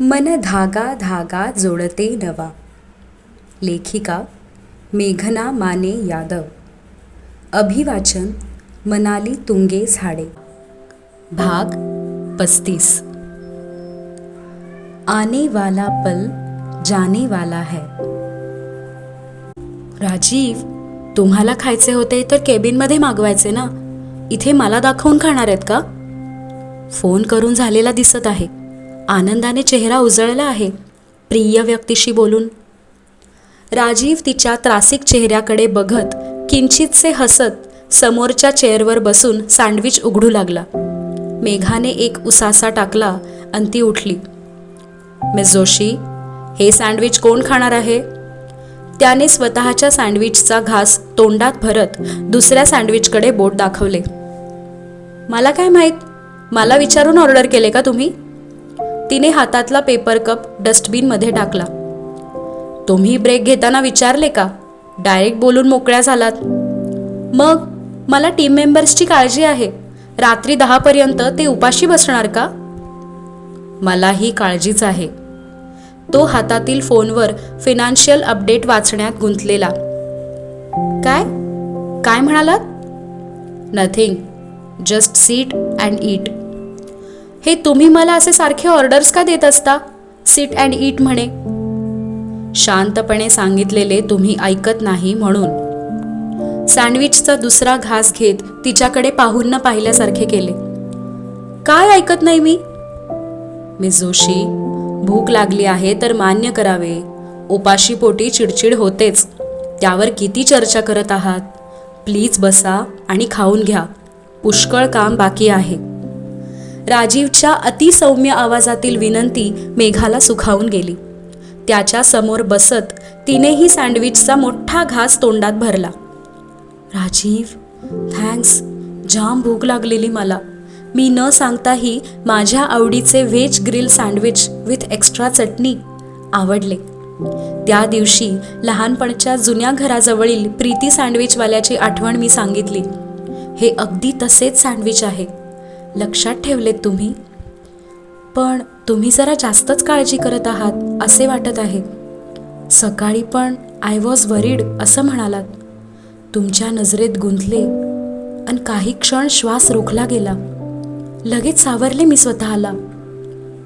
मन धागा धागा जोडते नवा. लेखिका मेघना माने यादव. अभिवाचन मनाली तुंगे झाडे. भाग पस्तीस. आने वाला पल जाने वाला है. राजीव तुम्हाला खायचे होते तर केबिनमध्ये मागवायचे ना? इथे मला दाखवून खाणार आहेत का? फोन करून झालेला दिसत आहे. आनंदाने चेहरा उजळला आहे. प्रिय व्यक्तीशी बोलून. राजीव तिच्या त्रासिक चेहऱ्याकडे बघत किंचितसे हसत समोरच्या चेअरवर बसून सँडविच उघडू लागला. मेघाने एक उसासा टाकला आणि ती उठली. मिस जोशी हे सँडविच कोण खाणार आहे? त्याने स्वतःच्या सँडविचचा घास तोंडात भरत दुसऱ्या सँडविचकडे बोट दाखवले. मला काय माहीत? मला विचारून ऑर्डर केले का तुम्ही? तिने हातातला पेपर कप डस्टबिनमध्ये टाकला. तुम्ही ब्रेक घेताना विचारले का? डायरेक्ट बोलून मोकळ्या झालात मग? मला टीम मेंबर्सची काळजी आहे. रात्री दहापर्यंत ते उपाशी बसणार का? मलाही काळजीच आहे. तो हातातील फोनवर फिनान्शियल अपडेट वाचण्यात गुंतलेला. काय? काय म्हणालात? Nothing just sit and eat हे तुम्ही मला असे सारखे ऑर्डर्स का देत असता? सीट अँड ईट म्हणे. शांतपणे सांगितलेले तुम्ही ऐकत नाही म्हणून. सँडविचचा दुसरा घास घेत तिच्याकडे पाहून न पाहिल्यासारखे केले. काय ऐकत नाही मी? मिस जोशी भूक लागली आहे तर मान्य करावे. उपाशी पोटी चिडचिड होतेच. त्यावर किती चर्चा करत आहात? प्लीज बसा आणि खाऊन घ्या. पुष्कळ काम बाकी आहे. राजीवच्या अतिसौम्य आवाजातील विनंती मेघाला सुखावून गेली. त्याच्यासमोर बसत तिनेही सँडविचचा मोठा घास तोंडात भरला. राजीव थँक्स जाम भूक लागलेली मला. मी न सांगताही माझ्या आवडीचे veg grill sandwich with extra chutney आवडले. त्या दिवशी लहानपणच्या जुन्या घराजवळील प्रीती सँडविचवाल्याची आठवण मी सांगितली. हे अगदी तसेच सँडविच आहे. लक्षात ठेवलेत तुम्ही? पण तुम्ही जरा जास्तच काळजी करत आहात असे वाटत आहे. सकाळी पण आय वॉज वरीड असं म्हणालात. तुमच्या नजरेत गुंतले आणि काही क्षण श्वास रोखला गेला. लगेच सावरले मी स्वतःला.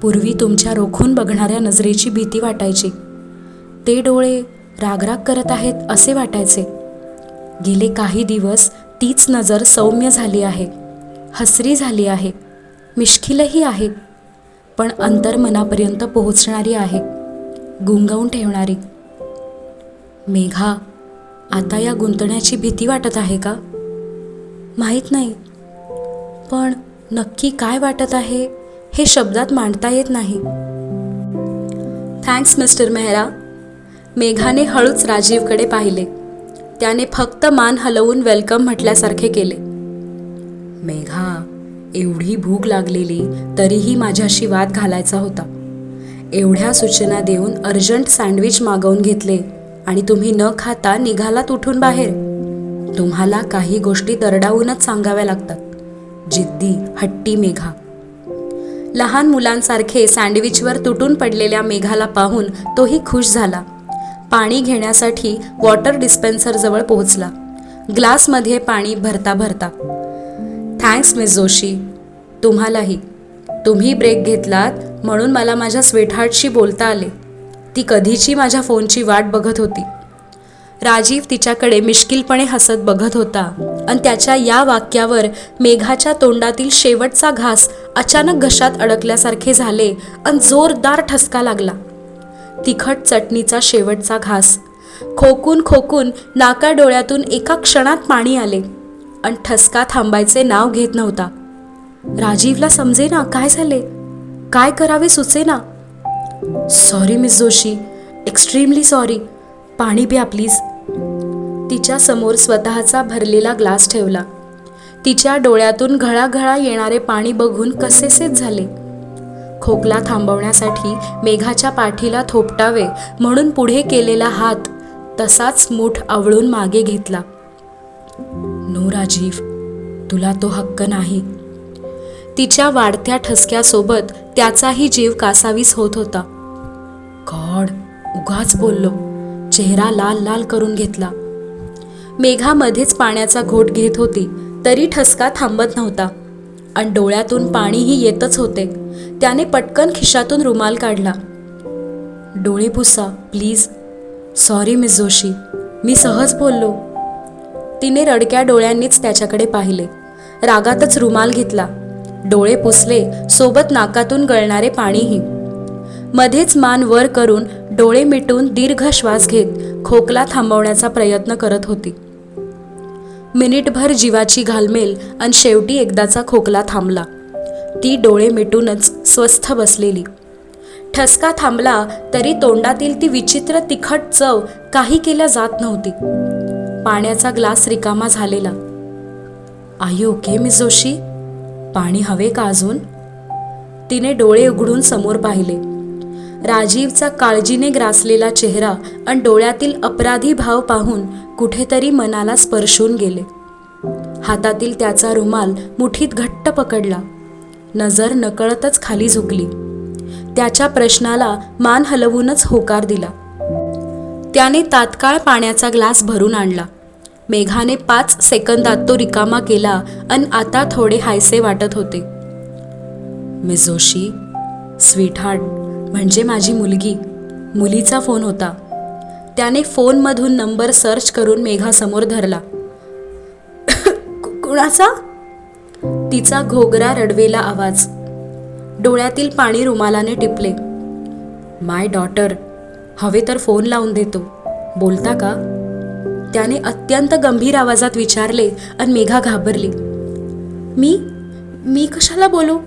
पूर्वी तुमच्या रोखून बघणाऱ्या नजरेची भीती वाटायची. ते डोळे रागराग करत आहेत असे वाटायचे. गेले काही दिवस तीच नजर सौम्य झाली आहे. हसरी झाली आहे. मिश्किलही आहे. पण अंतर्मनापर्यंत पोहोचणारी आहे. गुंगवून ठेवणारी. मेघा आता या गुंतण्याची भीती वाटत आहे का? माहीत नाही. पण नक्की काय वाटत आहे हे शब्दात मांडता येत नाही. Thanks mister Mehra. मेघाने हळूच राजीवकडे पाहिले. त्याने फक्त मान हलवून वेलकम म्हटल्यासारखे केले. मेघा एवढी भूक लागलेली तरीही माझ्याशी वाद घालायचा होता. एवढ्या सूचना देऊन अर्जंट सँडविच मागवून घेतले आणि तुम्ही न खाता निघालात उठून बाहेर. तुम्हाला काही गोष्टी दरडावूनच सांगाव्या लागतात. जिद्दी हट्टी मेघा. लहान मुलांसारखे सँडविचवर तुटून पडलेल्या मेघाला पाहून तोही खुश झाला. पाणी घेण्यासाठी वॉटर डिस्पेन्सरजवळ पोहोचला. ग्लासमध्ये पाणी भरता भरता. Thanks miss Joshi? तुम्हालाही. तुम्ही ब्रेक घेतलात म्हणून मला माझ्या स्वीटहार्टशी बोलता आले. ती कधीची माझ्या फोनची वाट बघत होती. राजीव तिच्याकडे मिश्किलपणे हसत बघत होता आणि त्याच्या या वाक्यावर मेघाच्या तोंडातील शेवटचा घास अचानक घशात अडकल्यासारखे झाले आणि जोरदार ठसका लागला. तिखट चटणीचा शेवटचा घास. खोकून खोकून नाका डोळ्यातून एका क्षणात पाणी आले. आणि ठसका थांबायचे नाव घेत नव्हता. राजीवला समजे ना काय झाले? काय करावे सुचेना? Sorry miss Joshi extremely sorry पाणी प्या प्लीज तिच्या समोर स्वतःचा भरलेला ग्लास ठेवला. तिच्या डोळ्यातून घळाघळा येणारे पाणी बघून कसेसेच झाले? खोकला थांबवण्यासाठी मेघाच्या पाठीला थोपटावे म्हणून पुढे केलेला हात तसाच मूठ आवळून मागे घेतला. नो राजीव तुला तो हक्क नाही. तिच्या वाढत्या ठसक्यासोबत त्याचाही जीव कासावीस होत होता. गॉड उगाच बोललो. चेहरा लाल लाल करून घेतला. मेघा मध्येच पाण्याचा घोट घेत होती तरी ठसका थांबत नव्हता. आणि डोळ्यातून पाणीही येतच होते. त्याने पटकन खिशातून रुमाल काढला. डोळे पुसा प्लीज. सॉरी मिस जोशी मी सहज बोललो. तिने रडक्या डोळ्यांनीच त्याच्याकडे पाहिले. रागातच रुमाल घेतला. डोळे पुसले सोबत नाकातून गळणारे पाणीही. मध्येच मान वर करून डोळे मिटून दीर्घ श्वास घेत खोकला थांबवण्याचा प्रयत्न करत होती. मिनिटभर जीवाची घालमेल आणि शेवटी एकदाचा खोकला थांबला. ती डोळे मिटूनच स्वस्थ बसलेली. ठसका थांबला तरी तोंडातील ती विचित्र तिखट चव काही केल्या जात नव्हती. पाण्याचा ग्लास रिकामा झालेला. आई ओके मिस जोशी पाणी हवे का अजून? तिने डोळे उघडून समोर पाहिले. राजीवचा काळजीने ग्रासलेला चेहरा आणि डोळ्यातील अपराधी भाव पाहून कुठेतरी मनाला स्पर्शून गेले. हातातील त्याचा रुमाल मुठीत घट्ट पकडला. नजर नकळतच खाली झुकली. त्याच्या प्रश्नाला मान हलवूनच होकार दिला. त्याने तात्काळ पाण्याचा ग्लास भरून आणला. मेघाने पाच सेकंदात तो रिकामा केला आणि आता थोडे हायसे वाटत होते. मिस जोशी स्वीटहार्ट म्हणजे माझी मुलगी. मुलीचा फोन होता. त्याने फोनमधून नंबर सर्च करून मेघासमोर धरला. कुणाचा? तिचा घोगरा रडवेला आवाज. डोळ्यातील पाणी रुमालाने टिपले. माय डॉटर हवे तर फोन लावून देतो. बोलता का? त्याने अत्यंत गंभीर आवाजात विचारले आणि मेघा घाबरली. मी? मी कशाला बोलू?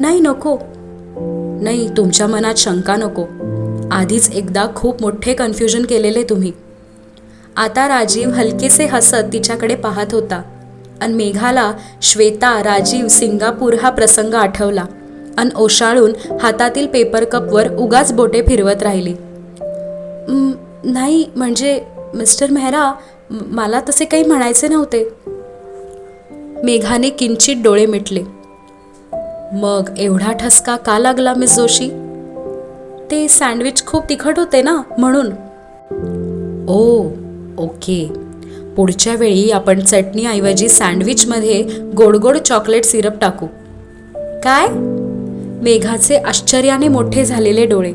नाही नको. नाही तुमच्या मनात शंका नको. आधीच एकदा खूप मोठे कन्फ्युजन केलेले तुम्ही. आता राजीव हलकेसे हसत तिच्याकडे पाहत होता आणि मेघाला श्वेता राजीव सिंगापूर हा प्रसंग आठवला आणि ओशाळून हातातील पेपर कपवर उगाच बोटे फिरवत राहिली. नाही म्हणजे मिस्टर मेहरा मला तसे काही म्हणायचे नव्हते. मेघाने किंचित डोळे मिटले. मग एवढा ठसका का लागला मिस जोशी? ते सँडविच खूप तिखट होते ना म्हणून. Oh okay. पुढच्या वेळी आपण चटणीऐवजी सँडविचमध्ये गोड गोड चॉकलेट सिरप टाकू. काय? मेघाचे आश्चर्याने मोठे झालेले डोळे.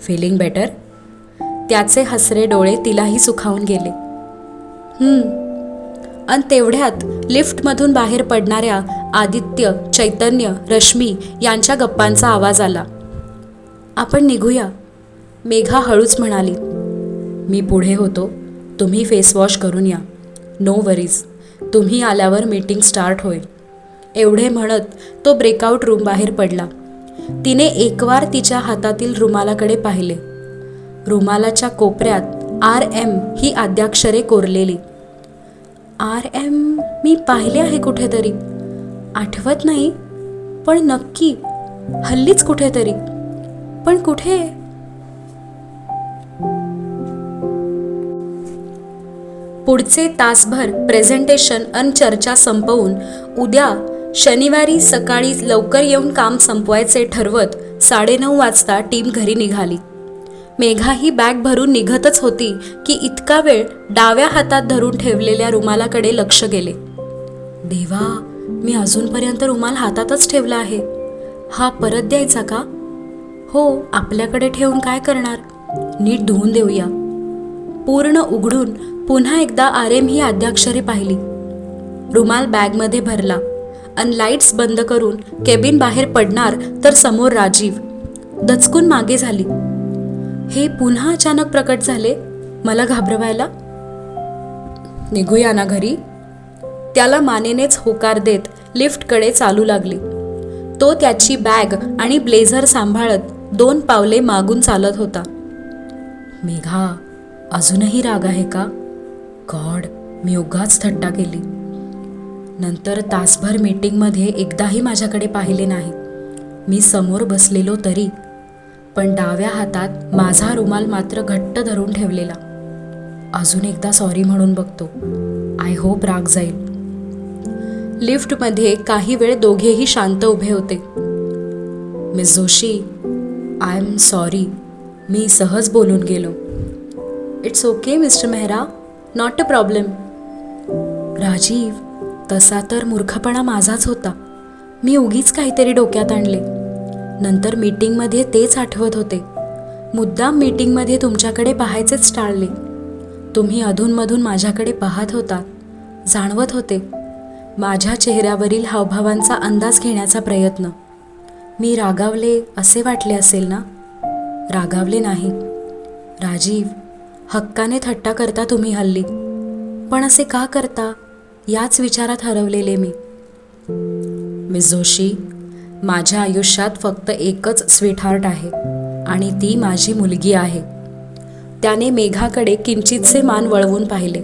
Feeling better? त्याचे हसरे डोळे तिलाही सुखावून गेले. अन आणि तेवढ्यात लिफ्टमधून बाहेर पडणाऱ्या आदित्य चैतन्य रश्मी यांच्या गप्पांचा आवाज आला. आपण निघूया मेघा हळूच म्हणाली. मी पुढे होतो. तुम्ही फेसवॉश करून या. नो वरीज तुम्ही आल्यावर मीटिंग स्टार्ट होईल एवढे म्हणत तो ब्रेकआउट रूम बाहेर पडला. तिने एकवार तिच्या हातातील रुमालाकडे पाहिले. रुमालाच्या कोपऱ्यात आर एम ही आद्याक्षरे कोरलेली. आर एम मी पाहिले आहे कुठेतरी. आठवत नाही पण नक्की हल्लीच कुठेतरी. पण कुठे? पुढचे तासभर प्रेझेंटेशन अन चर्चा संपवून उद्या शनिवारी सकाळी लवकर येऊन काम संपवायचे ठरवत साडेनऊ वाजता टीम घरी निघाली. मेघा ही बॅग भरून निघतच होती की इतका वेळ डाव्या हातात धरून ठेवलेल्या रुमालाकडे लक्ष गेले. देवा मी अजूनपर्यंत रुमाल हातातच ठेवला आहे. हा परत द्यायचा का? हो आपल्याकडे ठेवून काय करणार? नीट धुवून देऊया. पूर्ण उघडून पुन्हा एकदा आरेम ही आद्याक्षरे पाहिली. रुमाल बॅगमध्ये भरला अन लाईट्स बंद करून केबिन बाहेर पडणार तर समोर राजीव. दचकून मागे झाली. हे पुन्हा अचानक प्रकट झाले? मला घाबरवायला? निघूया ना घरी. त्याला मानेनेच होकार देत लिफ्टकडे चालू लागली. तो त्याची बॅग आणि ब्लेझर सांभाळत दोन पावले मागून चालत होता. मेघा अजूनही राग आहे का? गॉड मी उगाच थट्टा केली. नंतर तासभर मीटिंगमध्ये एकदाही माझ्याकडे पाहिले नाही. मी समोर बसलेलो तरी पण डाव्या हातात माझा रुमाल मात्र घट्ट धरून ठेवलेला. अजून एकदा सॉरी म्हणून बघतो. आय होप राग जाईल. लिफ्टमध्ये काही वेळ दोघेही शांत उभे होते. Miss Joshi I am sorry मी सहज बोलून गेलो. It's okay mister Mehra not a problem Rajiv तसा तर मूर्खपणा माझाच होता. मी उगीच काहीतरी डोक्यात आणले. नंतर मीटिंगमध्ये तेच आठवत होते. मुद्दाम मीटिंगमध्ये तुमच्याकडे पाहायचेच टाळले. तुम्ही अधूनमधून माझ्याकडे पाहत होता जाणवत होते. माझ्या चेहऱ्यावरील हावभावांचा अंदाज घेण्याचा प्रयत्न. मी रागावले असे वाटले असेल ना? रागावले नाही. राजीव हक्काने थट्टा करता तुम्ही हल्ली. पण असे का करता? याच विचारात हरवलेले मी. मिस जोशी माझ्या आयुष्यात फक्त एकच स्वीटहार्ट आहे आणि ती माझी मुलगी आहे. त्याने मेघाकडे किंचितसे मान वळवून पाहिले.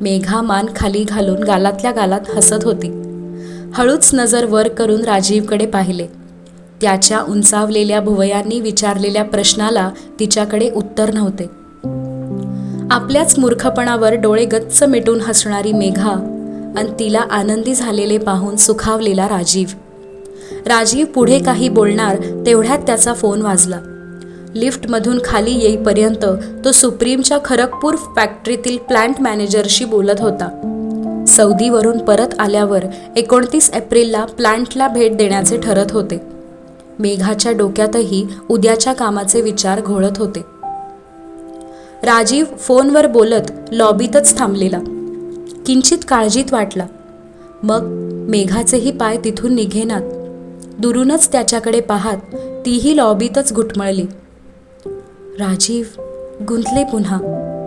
मेघा मान खाली घालून गालातल्या गालात हसत होती. हळूच नजर वर करून राजीवकडे पाहिले. त्याच्या उंचावलेल्या भुवयांनी विचारलेल्या प्रश्नाला तिच्याकडे उत्तर नव्हते. आपल्याच मूर्खपणावर डोळे गच्च मिटून हसणारी मेघा आणि तिला आनंदी झालेले पाहून सुखावलेला राजीव. राजीव पुढे काही बोलणार तेवढ्यात त्याचा फोन वाजला. लिफ्टमधून खाली येईपर्यंत तो सुप्रीमच्या खरगपूर फॅक्टरीतील प्लांट मॅनेजरशी बोलत होता. सौदीवरून परत आल्यावर एकोणतीस एप्रिलला प्लांटला भेट देण्याचे ठरत होते. मेघाच्या डोक्यातही उद्याच्या कामाचे विचार घोळत होते. राजीव फोनवर बोलत लॉबीतच थांबलेला. किंचित काळजीत वाटला. मग मेघाचेही पाय तिथून निघेनात. दुरूनच त्याच्याकडे पाहात तीही लॉबीतच घुटमळली. राजीव गुंतले पुन्हा.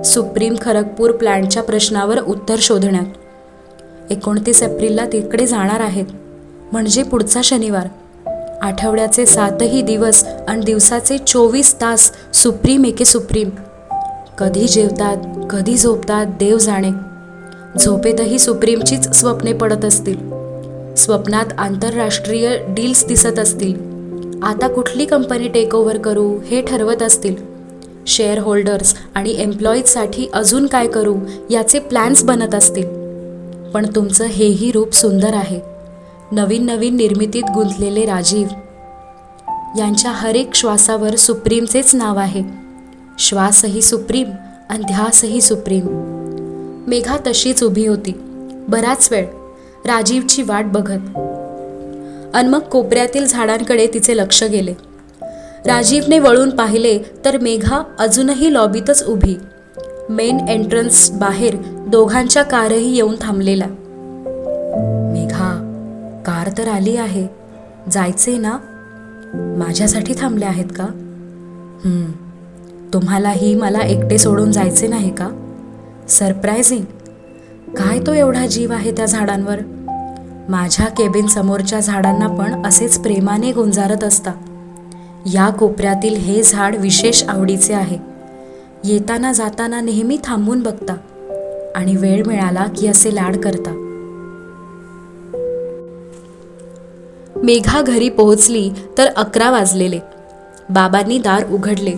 सुप्रीम खरगपूर प्लॅनच्या प्रश्नावर उत्तर शोधण्यात. एकोणतीस एप्रिलला तिकडे जाणार आहेत. म्हणजे पुढचा शनिवार. आठवड्याचे सातही दिवस आणि दिवसाचे चोवीस तास सुप्रीम एके सुप्रीम. कधी जेवतात कधी झोपतात देव जाणे. झोपेतही सुप्रीमचीच स्वप्ने पडत असतील. स्वप्नात आंतरराष्ट्रीय डील्स दिसत असतील. आता कुठली कंपनी टेक ओव्हर करू हे ठरवत असतील. शेअर होल्डर्स आणि एम्प्लॉईजसाठी अजून काय करू याचे प्लॅन्स बनत असतील. पण तुमचं हेही रूप सुंदर आहे. नवीन नवीन निर्मितीत गुंतलेले राजीव. यांच्या हरेक श्वासावर सुप्रीमचेच नाव आहे. श्वासही सुप्रीम आणि ध्यासही सुप्रीम. मेघा तशीच उभी होती. बराच वेळ राजीवची वाट बघत. अन मग कोपऱ्यातील झाडांकडे तिचे लक्ष गेले. राजीवने वळून पाहिले तर मेघा अजूनही लॉबीतच उभी. मेन एंट्रन्स बाहेर दोघांच्या कारही येऊन थांबलेला. मेघा कार तर आली आहे. जायचे ना? माझ्यासाठी थांबले आहेत का? तुम्हालाही मला एकटे सोडून जायचे नाही का? सरप्रायझिंग काय तो एवढा जीव आहे त्या झाडांवर? माझ्या केबिन समोरच्या झाडांना पण असेच प्रेमाने गुंजारत असता. या कोपऱ्यातील हे झाड विशेष आवडीचे आहे. येताना जाताना नेहमी थांबून बघता आणि वेळ मिळाला की असे लाड करता. मेघा घरी पोहोचली तर अकरा वाजलेले. बाबांनी दार उघडले.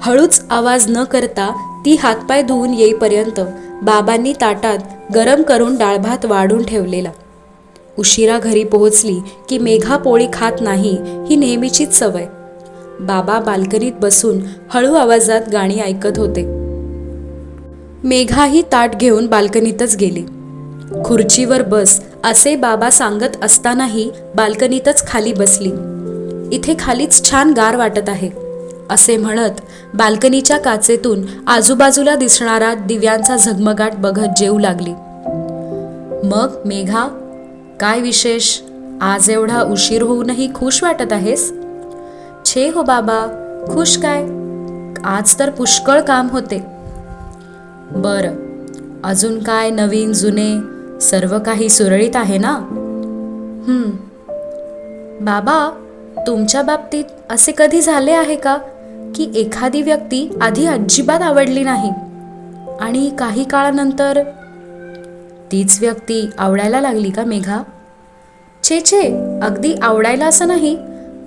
हळूच आवाज न करता ती हातपाय धुवून येईपर्यंत बाबांनी ताटात गरम करून डाळभात वाढून ठेवलेला. उशिरा घरी पोहोचली की मेघा पोळी खात नाही ही नेहमीचीच सवय. बाबा बाल्कनीत बसून हळू आवाजात गाणी ऐकत होते. मेघाही ताट घेऊन बाल्कनीतच गेली. खुर्चीवर बस असे बाबा सांगत असतानाही बाल्कनीतच खाली बसली. इथे खालीच छान गार वाटत आहे. असे म्हणत बाल्कनीच्या काचेतून आजूबाजूला दिसणारा दिव्यांचा झगमगाट बघत जेऊ लागली. मग मेघा काय विशेष? आज एवढा उशीर होऊनही खुश वाटत आहेस? छे हो बाबा खुश काय? आज तर पुष्कळ काम होते. बरं अजून काय नवीन जुने सर्व काही सुरळीत आहे ना? हम्म. बाबा तुमच्या बाबतीत असे कधी झाले आहे का की एखादी व्यक्ती आधी अजिबात आवडली नाही? आणि काही काळानंतर तीच व्यक्ती आवडायला लागली का मेघा? छे छे अगदी आवडायला असं नाही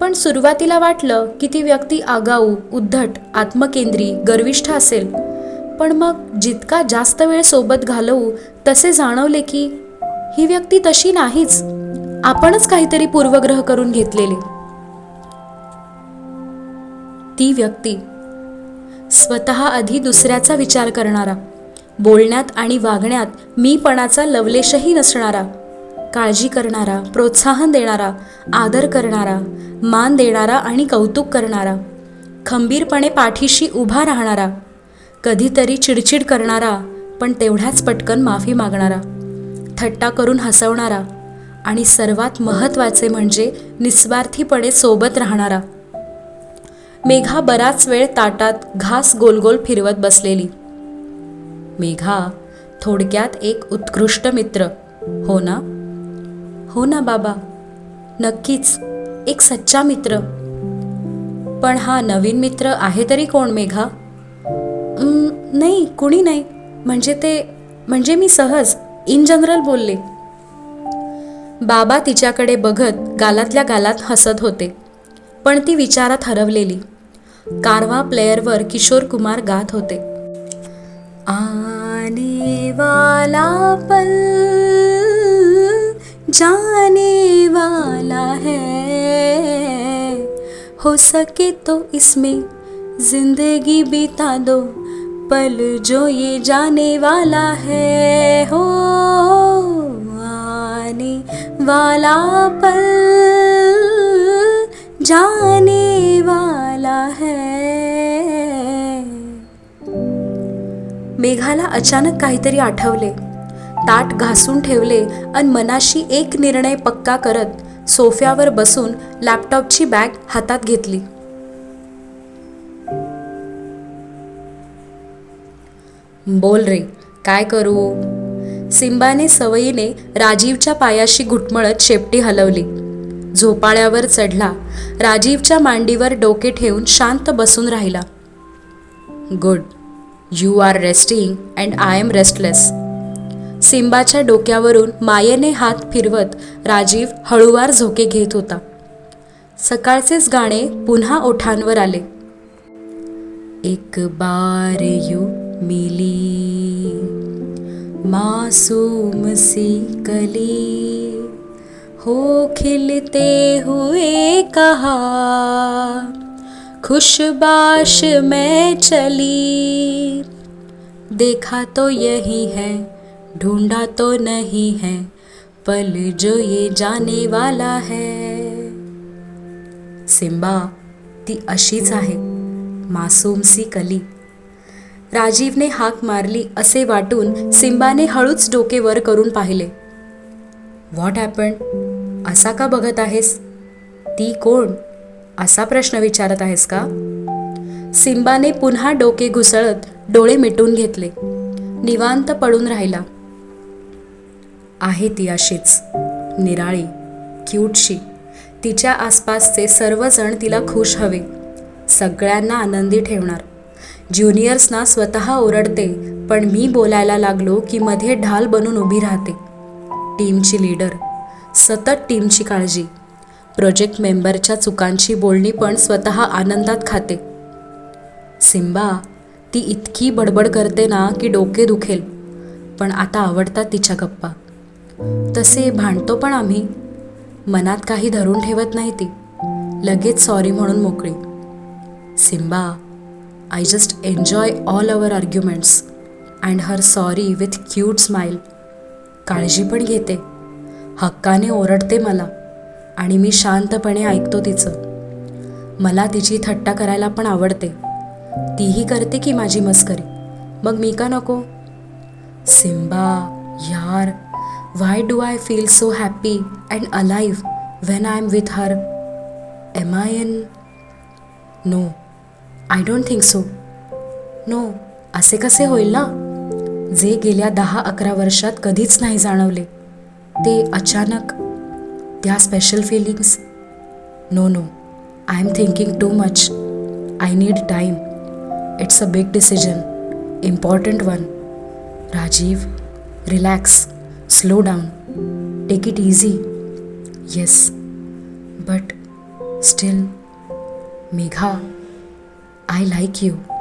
पण सुरुवातीला वाटलं की ती व्यक्ती आगाऊ उद्धट आत्मकेंद्री गर्विष्ठ असेल. पण मग जितका जास्त वेळ सोबत घालवू तसे जाणवले की ही व्यक्ती तशी नाहीच. आपणच काहीतरी पूर्वग्रह करून घेतलेले. ती व्यक्ती स्वतः आधी दुसऱ्याचा विचार करणारा. बोलण्यात आणि वागण्यात मीपणाचा लवलेशही नसणारा काळजी करणारा प्रोत्साहन देणारा आदर करणारा मान देणारा आणि कौतुक करणारा खंबीरपणे पाठीशी उभा राहणारा कधीतरी चिडचिड करणारा पण तेवढ्याच पटकन माफी मागणारा थट्टा करून हसवणारा आणि सर्वात महत्त्वाचे म्हणजे निस्वार्थीपणे सोबत राहणारा. मेघा बराच वेळ ताटात घास गोलगोल फिरवत बसलेली. मेघा थोडक्यात एक उत्कृष्ट मित्र. हो ना? हो ना बाबा. नक्कीच एक सच्चा मित्र. पण हा नवीन मित्र आहे तरी कोण मेघा? नाही कुणी नाही. म्हणजे ते म्हणजे मी सहज इन जनरल बोलले. बाबा तिच्याकडे बघत गालातल्या गालात हसत होते. पण ती विचारात हरवलेली. कारवा प्लेयरवर किशोर कुमार गात होते. आने वाला पल जाने वाला है। हो सके तो इसमें जिंदगी बिता दो पल जो ये जाने वाला है। हो आने वाला पल जाने वाला है मेघाला अचानक काहीतरी आठवले. ताट घासून ठेवले आणि मनाशी एक निर्णय पक्का करत सोफ्यावर बसून लॅपटॉपची बॅग हातात घेतली. बोल रे काय करू? सिंबाने सवयीने राजीवच्या पायाशी घुटमळत शेपटी हलवली. झोपाळ्यावर चढला. राजीवच्या मांडीवर डोके ठेवून शांत बसून राहिला. Good. You are resting and I am restless सिंबाच्या डोक्यावरून मायेने हात फिरवत राजीव हळूवार झोके घेत होता. सकाळचेच गाणे पुन्हा ओठांवर आले. एक बार यू मिली मासूम सी कली हो खिलते हुए कहा खुशबाश मैं चली। देखा तो यही है ढूंढा तो नहीं है पल जो ये जाने वाला है। सिम्बा ती अशीच आहे मासूम सी कली। राजीवने हाक मारली असे वाटून सिम्बाने हळूच डोके वर करून पाहिले। व्हॉट हॅपन असा का बघत आहेस? ती कोण? असा प्रश्न विचारत आहेस का? सिंबाने पुन्हा डोके घुसळत डोळे मिटून घेतले. निवांत पडून राहिला. आहे ती अशीच. निराळी क्यूटशी. तिच्या आसपासचे सर्वजण तिला खुश हवे. सगळ्यांना आनंदी ठेवणार. ज्युनियर्सना स्वतः ओरडते पण मी बोलायला लागलो की मध्ये ढाल बनून उभी राहते. टीमची लीडर. सतत टीमची काळजी. प्रोजेक्ट मेंबरच्या चुकांची बोलणी पण स्वतः आनंदात खाते. सिम्बा ती इतकी बडबड करते ना की डोके दुखेल पण आता आवडतात तिच्या गप्पा. तसे भांडतो पण आम्ही. मनात काही धरून ठेवत नाही ती. लगेच सॉरी म्हणून मोकळी. Simba I just enjoy all our arguments and her sorry with cute smile काळजी पण घेते. हक्काने ओरडते मला. आणि मी शांतपणे ऐकतो तिचं. मला तिची थट्टा करायला पण आवडते. तीही करते की माझी मस्करी. मग मी का नको? सिम्बा यार why do I feel so happy and alive when I am with her am I in no I don't think so no असे कसे होईल ना? जे गेल्या दहा अकरा वर्षात कधीच नाही जाणवले. ते अचानक their special feelings? No, no, I am thinking too much. I need time. It's a big decision, important one. Rajiv, relax, slow down, take it easy. Yes, but still, Megha, I like you.